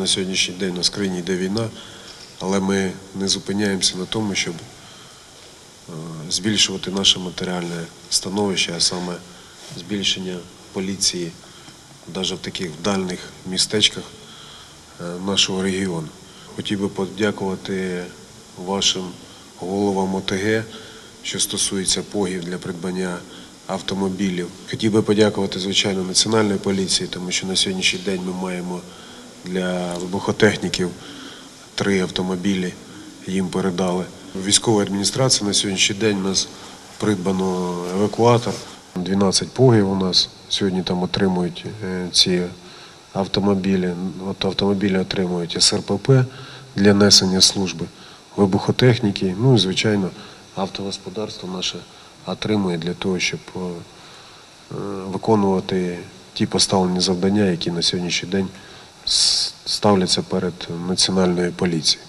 на сьогоднішній день в країні йде війна, але ми не зупиняємося на тому, щоб е, збільшувати наше матеріальне становище, а саме збільшення поліції навіть в таких дальних містечках е, нашого регіону. Хотів би подякувати вашим головам ОТГ, що стосується погів для придбання автомобілів. Хотів би подякувати, звичайно, Національній поліції, тому що на сьогоднішній день ми маємо для вибухотехніків три автомобілі, їм передали. В військовій адміністрації на сьогоднішній день у нас придбано евакуатор. 12 погів у нас сьогодні там отримують е, ці автомобілі. От автомобілі отримують СРПП для несення служби, вибухотехніки, ну і звичайно автогосподарство наше отримує для того, щоб е, виконувати ті поставлені завдання, які на сьогоднішній день ставляться перед національною поліцією.